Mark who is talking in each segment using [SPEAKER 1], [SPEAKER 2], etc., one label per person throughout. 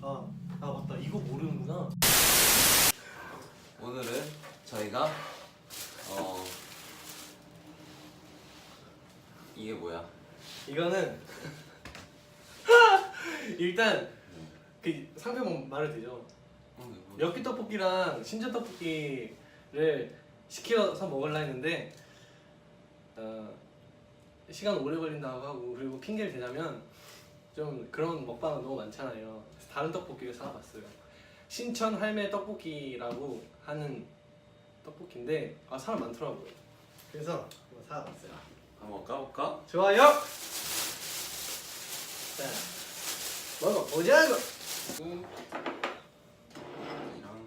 [SPEAKER 1] 아, 아 맞다. 이거 모르는구나.
[SPEAKER 2] 오늘은 저희가 어 이게 뭐야?
[SPEAKER 1] 이거는 일단 그 상표만 말해도 되죠.
[SPEAKER 2] 어, 이거 뭐-
[SPEAKER 1] 엽기 떡볶이랑 신전 떡볶이를 시켜서 먹으려 했는데 어, 시간 오래 걸린다고 하고 그리고 핑계를 대자면 좀 그런 먹방은 너무 많잖아요. 그래서 다른 떡볶이를 사봤어요. 신천 할매 떡볶이라고 하는 떡볶이인데 아 사람 많더라고요. 그래서 한번 사봤어요.
[SPEAKER 2] 한번 까볼까?
[SPEAKER 1] 좋아요. 자 먹어 보자고.
[SPEAKER 2] 음. 이랑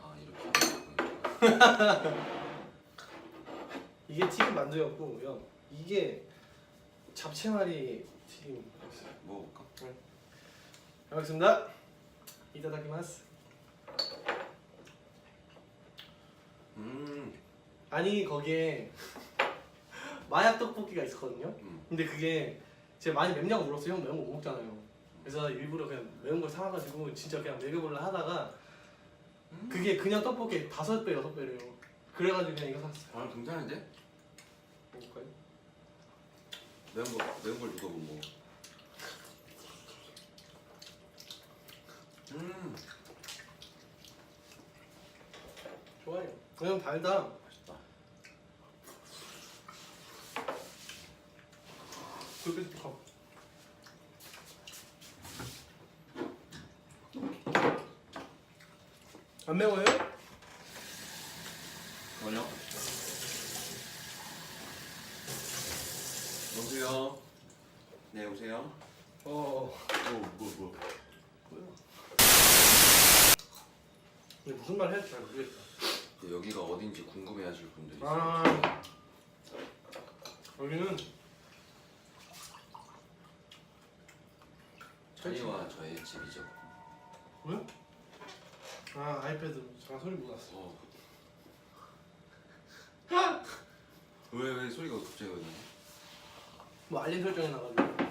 [SPEAKER 2] 아 이렇게 하고
[SPEAKER 1] 이게 튀김 만두였고요. 이게 잡채말이 튀김이었어요.
[SPEAKER 2] 먹어볼까?
[SPEAKER 1] 잘 먹겠습니다. 이타다키마스.
[SPEAKER 2] 음,
[SPEAKER 1] 아니 거기에 마약 떡볶이가 있었거든요.
[SPEAKER 2] 음.
[SPEAKER 1] 근데 그게 제가 많이 맵냐고 물었어요. 형 매운 거 못 먹잖아요. 그래서 일부러 그냥 매운 걸 사와가지고 진짜 그냥 먹여볼라 하다가
[SPEAKER 2] 음.
[SPEAKER 1] 그게 그냥 떡볶이 다섯 배 여섯 배래요. 그래가지고 그냥 이거 샀어요.
[SPEAKER 2] 아 괜찮은데?
[SPEAKER 1] 먹을까요?
[SPEAKER 2] 매운 거 매운 걸 누가 못 먹어? 음,
[SPEAKER 1] 좋아요. 그냥 달다.
[SPEAKER 2] 맛있다.
[SPEAKER 1] 그렇게 좋다. 안 매워요?
[SPEAKER 2] 뭐냐? 오세요. 네 오세요.
[SPEAKER 1] 어.
[SPEAKER 2] 오 뭐 뭐.
[SPEAKER 1] 뭐야? 근데 무슨 말 해야 될지 잘 모르겠다.
[SPEAKER 2] 여기가 어딘지 궁금해하실 분들 있어요.
[SPEAKER 1] 아 여기는
[SPEAKER 2] 저희와 저의 집이죠.
[SPEAKER 1] 뭐야? 아 아이패드 잠깐 소리 못 났어.
[SPEAKER 2] 어. 왜 왜 소리가 갑자기 나냐?
[SPEAKER 1] 뭐 알림 설정이 나가지고.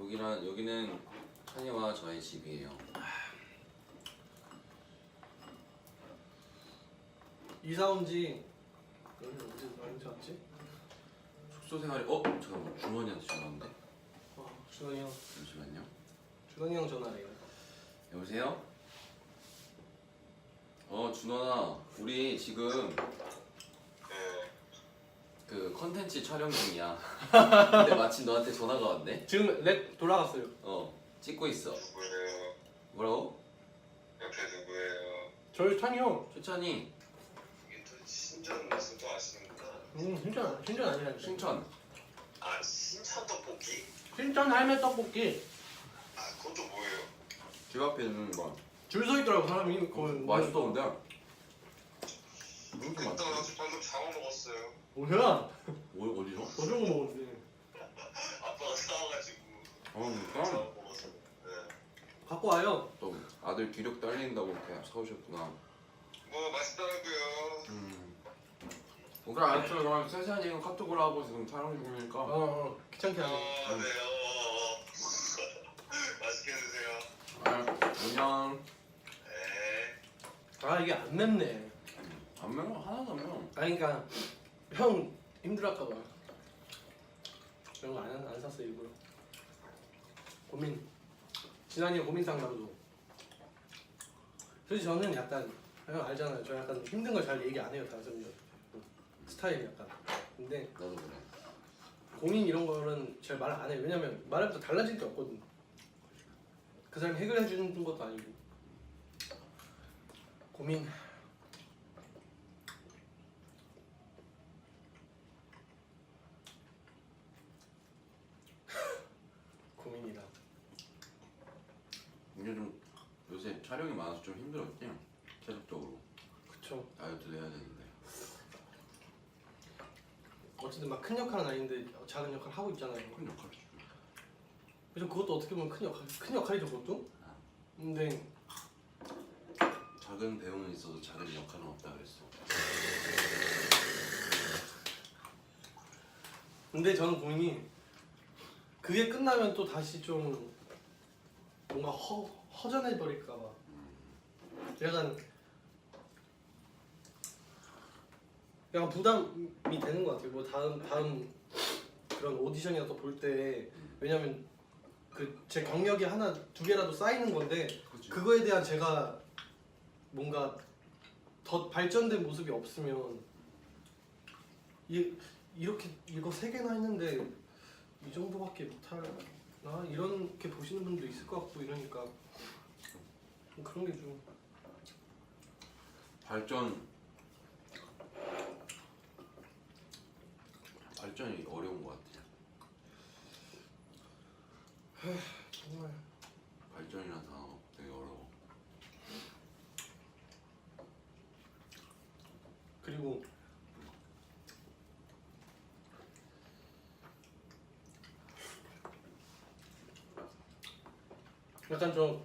[SPEAKER 2] 여기는 여기는 찬이와 저의 집이에요.
[SPEAKER 1] 이사 온지 여기 언제 언제 왔지?
[SPEAKER 2] 숙소 생활이 어 잠깐만 준원이한테 전화 왔는데
[SPEAKER 1] 어 준원이 형
[SPEAKER 2] 잠시만요.
[SPEAKER 1] 준원이 형 전화래요.
[SPEAKER 2] 여보세요? 어 준원아 우리 지금 그 컨텐츠 촬영 중이야. 근데 마침 너한테 전화가 왔네.
[SPEAKER 1] 지금 랩 돌아갔어요.
[SPEAKER 2] 어 찍고 있어.
[SPEAKER 3] 누구예요?
[SPEAKER 2] 뭐라고?
[SPEAKER 3] 옆에 누구예요?
[SPEAKER 1] 저희 찬이 형.
[SPEAKER 3] 또 신전 무슨 또 아시는구나.
[SPEAKER 1] 음 신전 신전 아니라
[SPEAKER 2] 신천.
[SPEAKER 3] 아 신천 떡볶이?
[SPEAKER 1] 신전 할매 떡볶이
[SPEAKER 3] 아 그것도 뭐예요?
[SPEAKER 2] 집 앞에 있는 거.
[SPEAKER 1] 줄 서 있더라고 사람이 거의
[SPEAKER 2] 맛있어 근데.
[SPEAKER 3] 그때
[SPEAKER 2] 맛있어?
[SPEAKER 3] 나 방금 장어 먹었어요.
[SPEAKER 1] 뭐야?
[SPEAKER 2] 어, 어디서?
[SPEAKER 1] 거 먹었지?
[SPEAKER 3] 아빠가
[SPEAKER 2] 어
[SPEAKER 3] 장어
[SPEAKER 2] 그러니까
[SPEAKER 3] 먹었어. 네.
[SPEAKER 1] 갖고 와요.
[SPEAKER 2] 또 아들 기력 딸린다고 이렇게 사오셨구나.
[SPEAKER 3] 뭐 맛있다고요.
[SPEAKER 2] 그래 알았어 그럼 세찬이 형 카톡으로 하고 지금 촬영 중이니까.
[SPEAKER 1] 어, 어 귀찮게
[SPEAKER 3] 어,
[SPEAKER 1] 하네.
[SPEAKER 3] 네. 어, 어, 어. 맛있게 드세요.
[SPEAKER 2] 아, 안녕.
[SPEAKER 3] 네.
[SPEAKER 1] 아 이게 안 맵네.
[SPEAKER 2] 안 매워 하나도 안 매워.
[SPEAKER 1] 아 그러니까 형 힘들었까 봐. 이런 거안 안 샀어 일부러. 고민. 지난해 고민 상담도. 솔직히 저는 약간 형 알잖아요. 저 약간 힘든 걸 잘 얘기 안 해요 다른 스타일 약간. 근데
[SPEAKER 2] 나도 그래.
[SPEAKER 1] 고민 이런 거는 잘 말 안 해요. 왜냐면 또 달라질 게 없거든. 그 사람이 해결해 주는 것도 아니고. 고민. 고민이다.
[SPEAKER 2] 이게 좀 요새 촬영이 많아서 좀 힘들었지. 체력적으로
[SPEAKER 1] 그쵸.
[SPEAKER 2] 다이어트도 해야 되는데.
[SPEAKER 1] 어쨌든 막 큰 역할은 아닌데 작은 역할 하고 있잖아요.
[SPEAKER 2] 큰 역할이죠.
[SPEAKER 1] 그래서 그것도 어떻게 보면 큰 역할, 큰 역할이죠 그것도. 근데
[SPEAKER 2] 작은 배우는 있어도 작은 역할은 없다 그랬어.
[SPEAKER 1] 근데 저는 고민이 그게 끝나면 또 다시 좀 뭔가 허, 허전해 버릴까 봐 약간 약간 부담이 되는 것 같아요. 뭐 다음 다음 그런 오디션이나 또볼 때 왜냐면 그 제 경력이 하나 두 개라도 쌓이는 건데
[SPEAKER 2] 그치.
[SPEAKER 1] 그거에 대한 제가 뭔가 더 발전된 모습이 없으면 이 이렇게 이거 세 개나 했는데 이 정도밖에 못하나 이렇게 보시는 분도 있을 것 같고 이러니까 그런 게 좀
[SPEAKER 2] 발전 발전이 어려운 것 같아요.
[SPEAKER 1] 정말
[SPEAKER 2] 발전이라는 단어 되게 어려워.
[SPEAKER 1] 그리고 약간 좀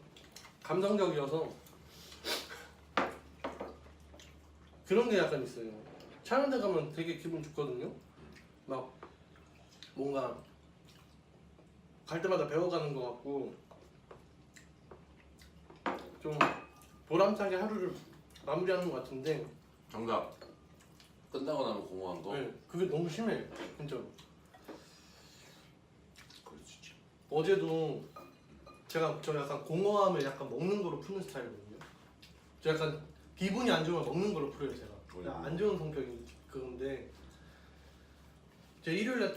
[SPEAKER 1] 감성적이어서 그런 게 약간 있어요. 촬영대 가면 되게 기분 좋거든요. 막 뭔가 갈 때마다 배워가는 것 같고 좀 보람차게 하루를 마무리하는 것 같은데
[SPEAKER 2] 정답. 끝나고 나면 공허한 거.
[SPEAKER 1] 네, 그게 너무 심해 진짜
[SPEAKER 2] 있지.
[SPEAKER 1] 어제도 제가 저 약간 공허함을 약간 먹는 거로 푸는 스타일이거든요 저 약간 기분이 안 좋으면 먹는 걸로 풀어요 제가 그냥 안 좋은 성격이 그건데 제 일요일 날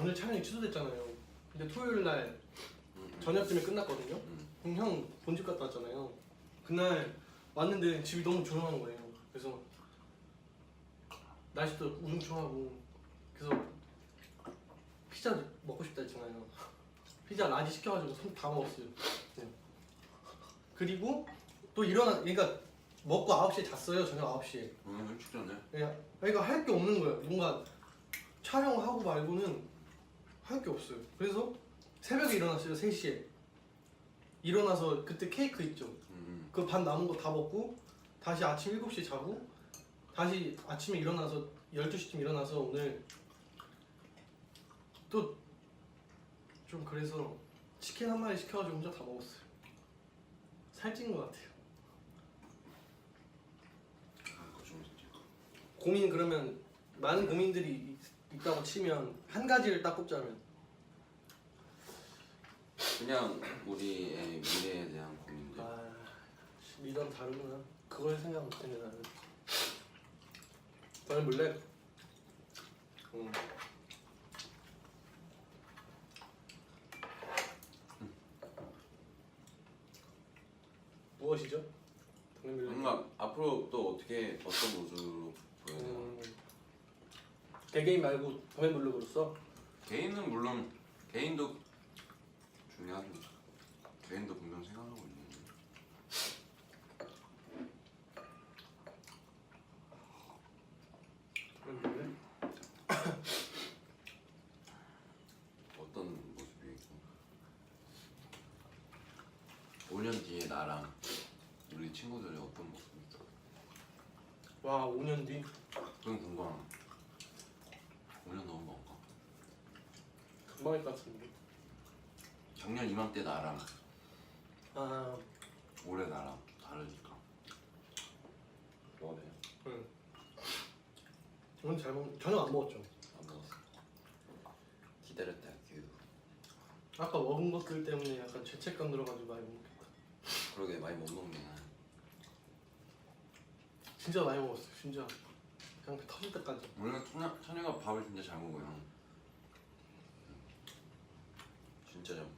[SPEAKER 1] 오늘 촬영이 취소됐잖아요 근데 토요일날
[SPEAKER 2] 음, 음.
[SPEAKER 1] 저녁쯤에 끝났거든요
[SPEAKER 2] 음.
[SPEAKER 1] 그럼 형 본집 갔다 왔잖아요 그날 왔는데 집이 너무 조용한 거예요 그래서 날씨도 우중충하고 그래서 피자 먹고 싶다 했잖아요 피자 라지 시켜가지고 손 다 먹었어요 네. 그리고 또 일어나 그러니까 먹고 9시에 잤어요 저녁 9시에
[SPEAKER 2] 음, 일찍 잤네.
[SPEAKER 1] 그냥 그러니까 할 게 없는 거예요 뭔가 촬영하고 말고는 할 게 없어요. 그래서 새벽에 일어났어요 3시에. 일어나서 그때 케이크 있죠.
[SPEAKER 2] 음,
[SPEAKER 1] 그 반 남은 거 다 먹고 다시 아침 7시에 자고 다시 아침에 일어나서 12시쯤 일어나서 오늘 또 좀 그래서 치킨 한 마리 시켜가지고 혼자 다 먹었어요. 살찐 것 같아요.
[SPEAKER 2] 아, 그거 좀 있지.
[SPEAKER 1] 고민 그러면 많은 고민들이 있- 있다고 치면 한 가지를 딱 꼽자면
[SPEAKER 2] 그냥 우리의 미래에 대한 고민들.
[SPEAKER 1] 아 리더는 다르구나 그걸 생각 못했네 나는 너는 몰래 음. 무엇이죠? 동네 밀레
[SPEAKER 2] 뭔가 앞으로 또 어떻게 어떤 모습으로 보여야 되나?
[SPEAKER 1] 음. 개개인 말고 동네 블록으로서?
[SPEAKER 2] 개인은 물론 개인도 중요하죠. 개인도 분명 생각하고 있는데.
[SPEAKER 1] 밀레
[SPEAKER 2] 어떤 모습이? 있고 5년 뒤에 나랑 우리 친구들이 어떤 모습이 있어?
[SPEAKER 1] 와 5년 뒤?
[SPEAKER 2] 그건 궁금함 5년 넘은 건가?
[SPEAKER 1] 것 같은데
[SPEAKER 2] 작년 이맘때 나랑
[SPEAKER 1] 아
[SPEAKER 2] 올해 나랑 다르니까 너네
[SPEAKER 1] 응. 오늘 잘 먹. 저녁 안 먹었죠.
[SPEAKER 2] 안 먹었어 기다렸다 규
[SPEAKER 1] 아까 먹은 것들 때문에 약간 죄책감 들어가지고 많이 못 먹겠다.
[SPEAKER 2] 그러게 많이 못 먹네
[SPEAKER 1] 진짜 많이 먹었어. 진짜 그냥 터질 때까지.
[SPEAKER 2] 원래 천여, 천여가 밥을 진짜 잘 먹어요 진짜 잘 먹어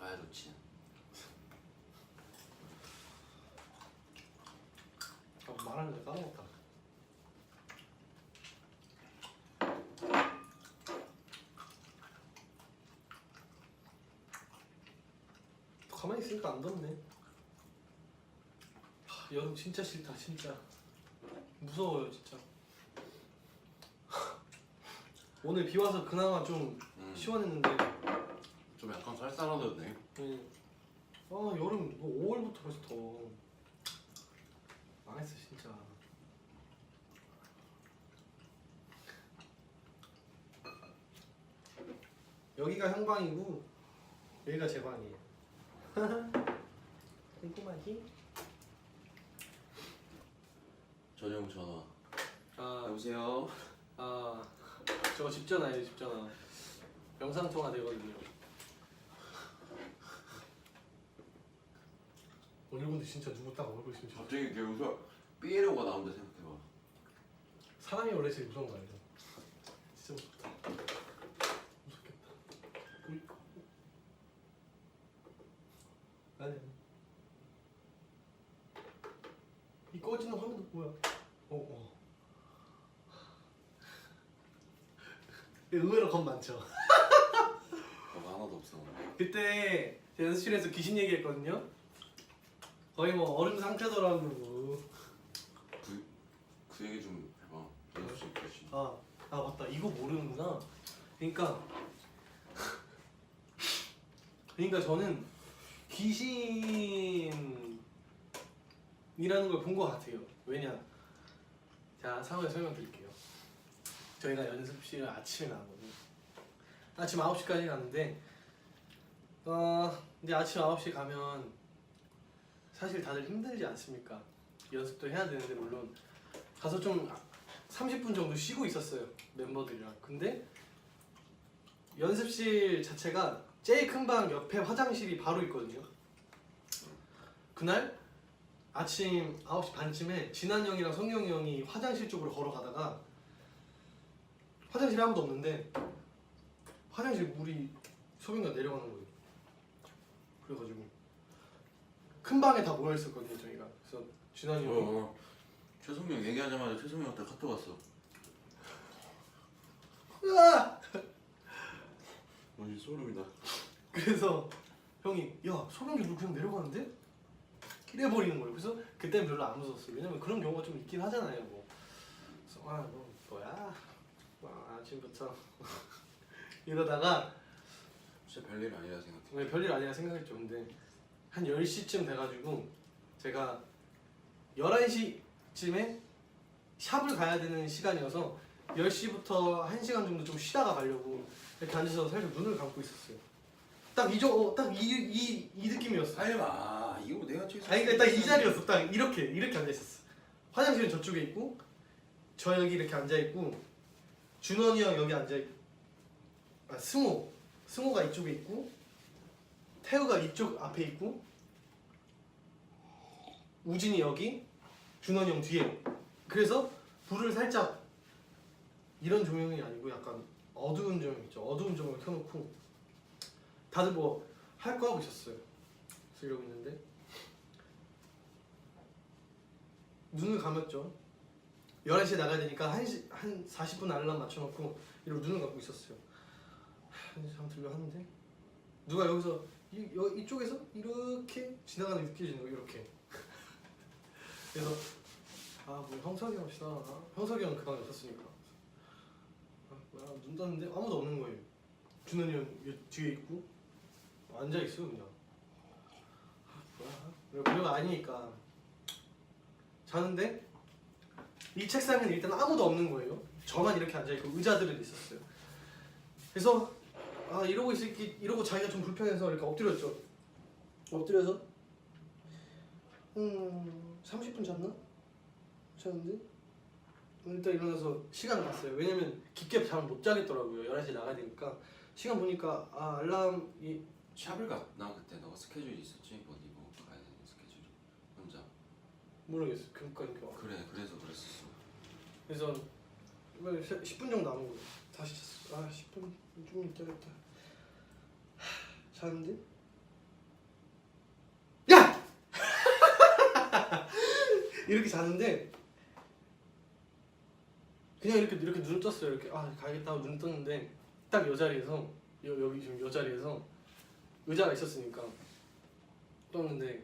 [SPEAKER 2] 아 좋지
[SPEAKER 1] 아, 말하는데 까먹었다. 가만히 있으니까 안 덥네. 하, 여름 진짜 싫다, 진짜. 무서워요, 진짜. 오늘 비 와서 그나마 좀
[SPEAKER 2] 음,
[SPEAKER 1] 시원했는데,
[SPEAKER 2] 좀 약간 쌀쌀하던데
[SPEAKER 1] 예. 아 여름 뭐 5월부터 벌써 더워. 망했어 진짜. 여기가 형 방이고 여기가 제 방이에요. 꼼꼼하기?
[SPEAKER 2] 전용 전화.
[SPEAKER 1] 아,
[SPEAKER 2] 여보세요.
[SPEAKER 1] 아, 저거 집 전화예요, 집 전화. 영상 통화 되거든요. 오늘 근데 진짜 누구 딱 얼굴 좋
[SPEAKER 2] 갑자기 이렇게 웃어. 삐에로가 나온다 생각해봐.
[SPEAKER 1] 사람이 원래 제일 무서운 거? 진짜 무섭다. 무섭겠다. 우리 아니 아니. 이 꺼지는 화면도 뭐야? 어 어. 의외로 겁 많죠.
[SPEAKER 2] 너가 하나도 없어.
[SPEAKER 1] 그때 제 연습실에서 귀신 얘기했거든요. 거의 뭐 얼음 상태더라고.
[SPEAKER 2] 그, 그 얘기 좀 해봐. 연습 좀 있겠지.
[SPEAKER 1] 아, 아 맞다. 이거 모르는구나. 그러니까 그러니까 저는 귀신이라는 걸 본 것 같아요. 왜냐? 자, 상황을 설명드릴게요. 저희가 연습실 아침에 나거든요. 아침 9시까지 가는데 어, 근데 아침 9시 가면 사실 다들 힘들지 않습니까? 연습도 해야 되는데 물론 가서 좀 30분 정도 쉬고 있었어요 멤버들이랑 근데 연습실 자체가 제일 큰 방 옆에 화장실이 바로 있거든요 그날 아침 9시 반쯤에 진한 형이랑 성경이 형이 화장실 쪽으로 걸어가다가 화장실에 아무도 없는데 화장실 물이 소변가 내려가는 거예요 그래가지고 큰 방에 다 모여 있었거든요 저희가 그래서 형이
[SPEAKER 2] 어, 어. 최성명 얘기하자마자 최성명한테 카톡 왔어.
[SPEAKER 1] 으아!
[SPEAKER 2] 완전 소름이다.
[SPEAKER 1] 그래서 형이 야 소변기 물 그냥 내려가는데? 이래 버리는 거예요. 그래서 그때는 별로 안 무서웠어요. 왜냐면 그런 경우가 좀 있긴 하잖아요. 뭐. 그래서 아너 뭐야? 와, 아침부터 이러다가
[SPEAKER 2] 진짜 별일 아니라 생각해.
[SPEAKER 1] 왜 별일 아니라 생각했죠. 근데 한 10시쯤 돼가지고 제가 11시쯤에 샵을 가야 되는 시간이어서 10시부터 1시간 정도 좀 쉬다가 가려고 이렇게 앉아서 살짝 눈을 감고 있었어요. 딱 이, 정- 어, 딱이 이, 이 느낌이었어.
[SPEAKER 2] 설마 이거 내가 최성.
[SPEAKER 1] 아니 그러니까 딱이 자리였어. 딱 이렇게 이렇게 앉아 있었어. 화장실은 저쪽에 있고 저 여기 이렇게 앉아 있고 준원이 형 여기 앉아 있고 아 승호. 승호가 이쪽에 있고 태우가 이쪽 앞에 있고 우진이 여기 준원이 형 뒤에. 그래서 불을 살짝 이런 조명이 아니고 약간 어두운 조명 있죠. 어두운 조명을 켜놓고 다들 뭐 할 거 하고 있었어요. 쓰려고 있는데. 눈을 감았죠. 11시에 나가야 되니까 1시, 한 40분 알람 맞춰놓고 이러고 눈을 감고 있었어요. 하, 잠 들려 하는데 누가 여기서 이, 여, 이쪽에서 이렇게 지나가는 게 느껴지는 거예요. 이렇게. 그래서 아뭐 형석이 형 지나가나? 형석이 형은 그 방에 없었으니까. 아, 뭐야 눈 떴는데 아무도 없는 거예요. 준현이 형 여- 뒤에 있고 앉아 있어 그냥. 아, 뭐야? 별거 아니니까 자는데 이 책상에는 일단 아무도 없는 거예요. 저만 이렇게 앉아 있고 의자들은 있었어요. 그래서 아 이러고 있을기 이러고 자기가 좀 불편해서 이렇게 엎드렸죠. 엎드려서 음 30분 잤나? 잤는데 일단 일어나서 시간을 봤어요. 왜냐면 깊게 잠을 못 자겠더라고요. 11시에 나가야 되니까 시간 보니까 아 알람이
[SPEAKER 2] 샵을 갔나 그때 너가 스케줄이 있었지 어디 뭐 가야 되는 스케줄이 혼자.
[SPEAKER 1] 모르겠어요. 그러니까
[SPEAKER 2] 그래 그래서 그랬었어.
[SPEAKER 1] 그래서 10분 정도 남은 거예요. 다시 잤어. 아 10분 좀 있다겠다. 하, 자는데 야! 이렇게 자는데 그냥 이렇게 이렇게 눈을 떴어요. 이렇게 아 가야겠다 하고 눈을 떴는데 딱여 자리에서 여, 여기 지금 여 자리에서 의자가 있었으니까 떴는데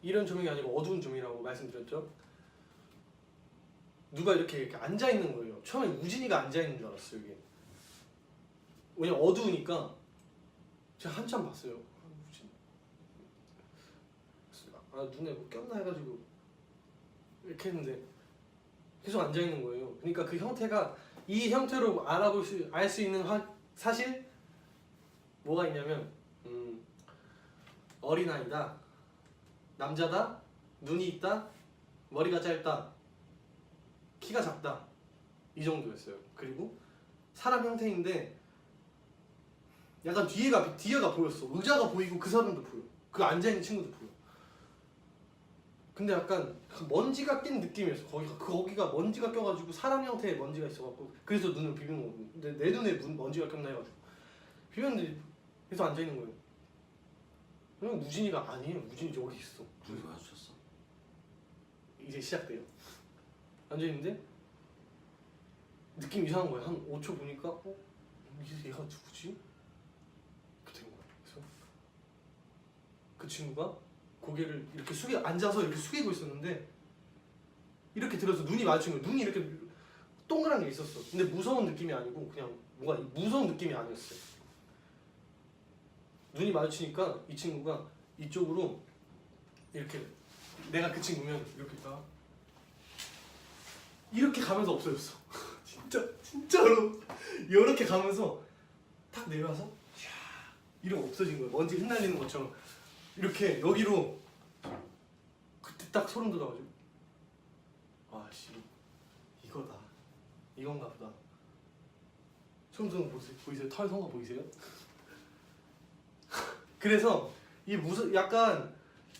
[SPEAKER 1] 이런 조명이 아니고 어두운 조명이라고 말씀드렸죠. 누가 이렇게, 이렇게 앉아 있는 거예요. 처음에 우진이가 앉아 있는 줄 알았어요 이게. 왜냐 면 어두우니까 제가 한참 봤어요. 아, 눈에 뭐 꼈나 해가지고 이렇게 했는데 계속 앉아 있는 거예요. 그러니까 그 형태가 이 형태로 알아볼 수 알 수 있는 화, 사실 뭐가 있냐면 음, 어린 아이다. 남자다. 눈이 있다. 머리가 짧다. 키가 작다. 이 정도였어요. 그리고 사람 형태인데 약간 뒤에가 뒤에가 보였어 의자가 보이고 그 사람도 보여 그 앉아 있는 친구도 보여 근데 약간 그 먼지가 낀 느낌이었어 거기가 그 거기가 먼지가 껴가지고 사람 형태의 먼지가 있어갖고 그래서 눈을 비비는 거고 근데 내 눈에 문- 먼지가 꼈나 해가지고 비웠는데 계속 앉아 있는 거예요 그냥 무진이가 아니에요 무진이 여기 있어
[SPEAKER 2] 눈이 마주쳤어.
[SPEAKER 1] 이제 시작돼요. 앉아 있는데 느낌 이상한 거야. 한 5초 보니까 어? 얘- 얘가 누구지? 이렇게 된 거야. 그래서 그 친구가 고개를 이렇게 숙여 앉아서 이렇게 숙이고 있었는데 이렇게 들어서 눈이 마주친 거야. 눈이 이렇게 동그란 게 있었어. 근데 무서운 느낌이 아니고 그냥 뭔가 무서운 느낌이 아니었어요. 눈이 마주치니까 이 친구가 이쪽으로 이렇게 내가 그 친구면 이렇게 있다가 이렇게 가면서 없어졌어. 진짜 진짜로 이렇게 가면서 탁 내려와서 샤 이러고 없어진 거야. 먼지 흩날리는 것처럼 이렇게 여기로 그때 딱 소름 돋아가지고 아씨 이거다 이건가 보다. 거 보세요. 보이세요? 털 선거 보이세요? 그래서 이 무슨 약간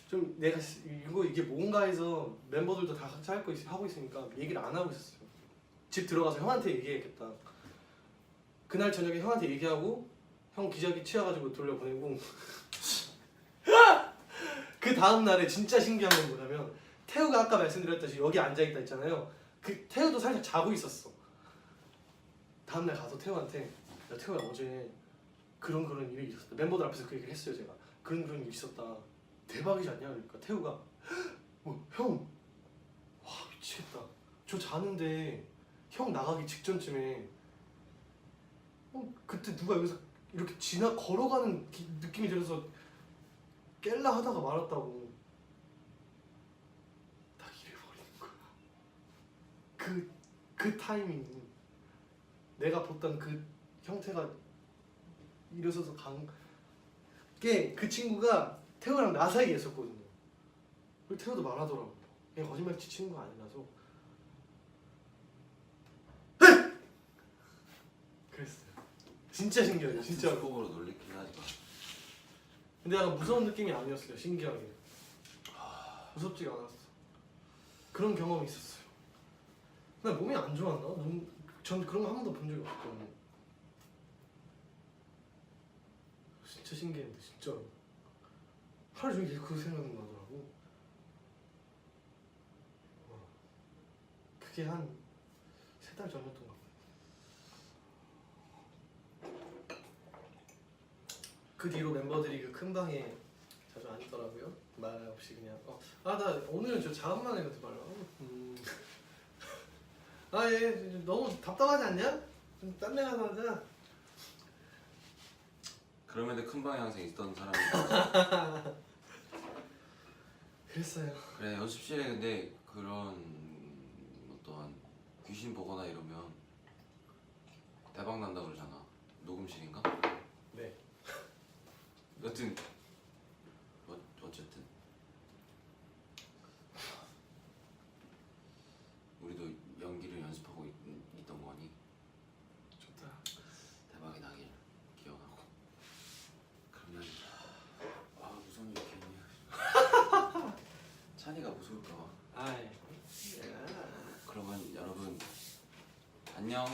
[SPEAKER 1] 좀 내가 시- 이거 이게 뭔가 해서 멤버들도 다 같이 할 거 하고 있으니까 얘기를 안 하고 있었어요. 집 들어가서 형한테 얘기해야겠다. 그날 저녁에 형한테 얘기하고 형 기저귀 치워가지고 돌려보내고 그 다음 날에 진짜 신기한 건 뭐냐면 태우가 아까 말씀드렸듯이 여기 앉아 있다 했잖아요. 그 태우도 살짝 자고 있었어. 다음 날 가서 태우한테 야 태우야 어제 그런 그런 일이 있었다. 멤버들 앞에서 그 얘기를 했어요 제가. 그런 그런 일이 있었다. 대박이지 않냐? 그러니까 태우가 뭐, 형, 와 미치겠다. 저 자는데 형 나가기 직전쯤에 어, 그때 누가 여기서 이렇게 지나 걸어가는 기- 느낌이 들어서 깰라 하다가 말았다고. 딱 이래버리는 거야. 그, 그 타이밍. 내가 봤던 그 형태가 일어서서 간게그 친구가 태호랑 나 사이에 있었거든요. 그리고 태호도 말하더라고. 그냥 거짓말 치는 거 아니라서. 그랬어요. 진짜 신기해요. 진짜.
[SPEAKER 2] 속으로 놀리긴 하지 마.
[SPEAKER 1] 근데 약간 무서운 느낌이 아니었어요. 신기하게. 무섭지가 않았어. 그런 경험이 있었어요. 나 몸이 안 좋았나? 눈, 전 그런 거 한 번도 본 적이 없거든요. 진짜 신기했는데 진짜 하루 종일 그 생각이 나더라고. 와. 그게 한 세 달 전이었던 것 같아요. 그 뒤로 멤버들이 그 큰 방에 자주 안 있더라고요. 말 없이 그냥 어. 아나 오늘은 저 작업만 해가지 말라. 음. 아예 너무 답답하지 않냐? 좀딴데 가서 하자.
[SPEAKER 2] 그러면 큰 방에 항상 있던 사람이
[SPEAKER 1] 그랬어요.
[SPEAKER 2] 그래 연습실에 근데 그런 어떠한 귀신 보거나 이러면 대박 난다 그러잖아 녹음실인가?
[SPEAKER 1] 네.
[SPEAKER 2] 여튼 어, 어쨌든 우리도 연기를 연습하고 있, 있던 거니
[SPEAKER 1] 좋다.
[SPEAKER 2] 대박이 나길 기원하고 그러면 아 무서운 게 있겠냐 찬이가 무서울까 봐
[SPEAKER 1] 아이.
[SPEAKER 2] 그러면 여러분 안녕.